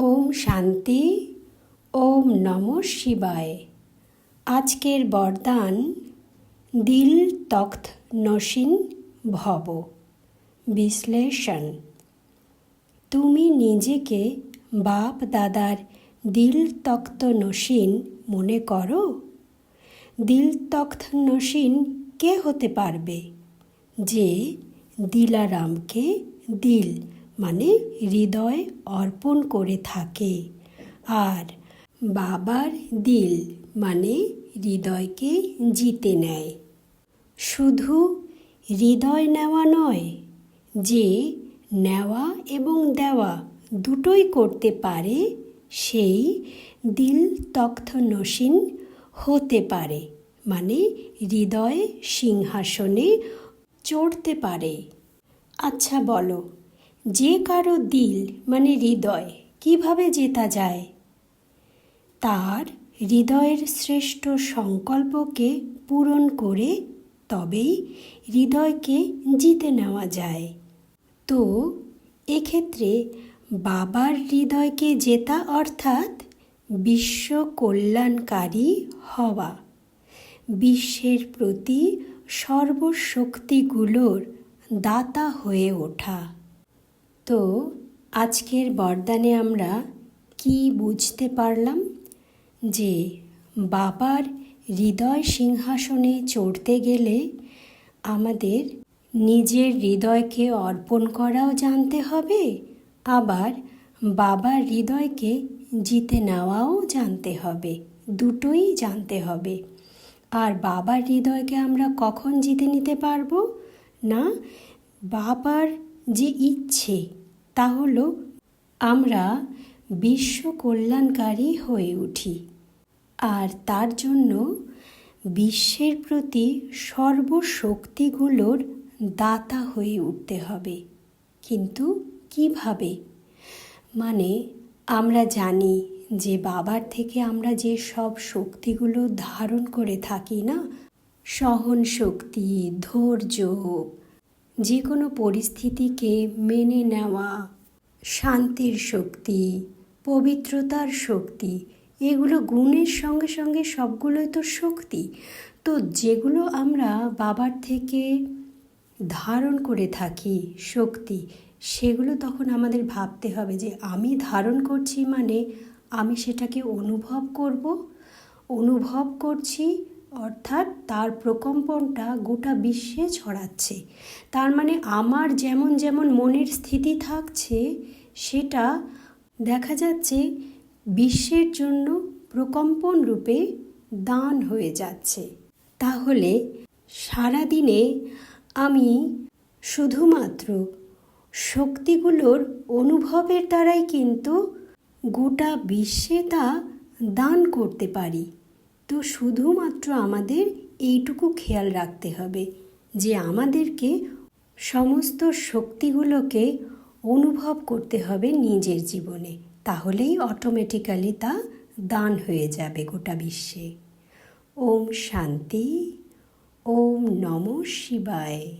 ওম শান্তি, ওম নম শিবায়। আজকের বরদান, দিল তখ্ত নসীন ভব। বিশ্লেষণ, তুমি নিজেকে বাপ দাদার দিল তখ্ত নসীন মনে করো? দিল তখ্ত নসীন কে হতে পারবে? যে দিলারামকে দিল মানে হৃদয় অর্পণ করে থাকে। আর বাবার দিল মানে হৃদয়কে জিতে নেয়। শুধু হৃদয় নেওয়া নয়, যে নেওয়া এবং দেওয়া দুটোই করতে পারে, সেই দিল তখ্ত নসীন হতে পারে মানে হৃদয় সিংহাসনে চড়তে পারে। আচ্ছা বলো যে কারও দিল মানে হৃদয়, কীভাবে জেতা যায়? তার হৃদয়ের শ্রেষ্ঠ সংকল্পকে পূরণ করে তবেই হৃদয়কে জিতে নেওয়া যায়। তো, এক্ষেত্রে বাবার হৃদয়কে জেতা অর্থাৎ বিশ্ব কল্যাণকারী হওয়া, বিশ্বের প্রতি সর্বশক্তিগুলোর দাতা হয়ে ওঠা। তো আজকের বরদানে আমরা কি বুঝতে পারলাম? যে বাবার হৃদয় সিংহাসনে চড়তে গেলে আমাদের নিজের হৃদয়কে অর্পণ করাও জানতে হবে, আবার বাবার হৃদয়কে জিতে নেওয়াও জানতে হবে, দুটোই জানতে হবে। আর বাবার হৃদয়কে আমরা কখন জিতে নিতে পারব? না, বাবার যে ইচ্ছে তা হলো, আমরা বিশ্ব কল্যাণকারী হয়ে উঠি। আর তার জন্য বিশ্বের প্রতি সর্বশক্তিগুলোর দাতা হয়ে উঠতে হবে। কিন্তু কীভাবে? মানে আমরা জানি যে বাবার থেকে আমরা যে সব শক্তিগুলো ধারণ করে থাকি না সহন শক্তি ধৈর্য যে কোনো পরিস্থিতিকে মেনে নেওয়া, শান্তির শক্তি, পবিত্রতার শক্তি, এগুলো গুণের সঙ্গে সঙ্গে সবগুলোই তো শক্তি। তো যেগুলো আমরা বাবার থেকে ধারণ করে থাকি শক্তি, সেগুলো তখন আমাদের ভাবতে হবে যে আমি ধারণ করছি মানে আমি সেটাকে অনুভব করব, অনুভব করছি অর্থাৎ তার প্রকম্পনটা গোটা বিশ্বে ছড়াচ্ছে। তার মানে আমার যেমন যেমন মনের স্থিতি থাকছে, সেটা দেখা যাচ্ছে বিশ্বের জন্য প্রকম্পন রূপে দান হয়ে যাচ্ছে। তাহলে সারাদিনে আমি শুধুমাত্র শক্তিগুলোর অনুভবের দ্বারাই কিন্তু গোটা বিশ্বে তা দান করতে পারি। তো শুধুমাত্র আমাদের এইটুকু খেয়াল রাখতে হবে যে আমাদেরকে সমস্ত শক্তিগুলোকে অনুভব করতে হবে নিজের জীবনে। তাহলেই অটোমেটিক্যালি তা দান হয়ে যাবে গোটা বিশ্বে। ওম শান্তি, ওম নম শিবায়।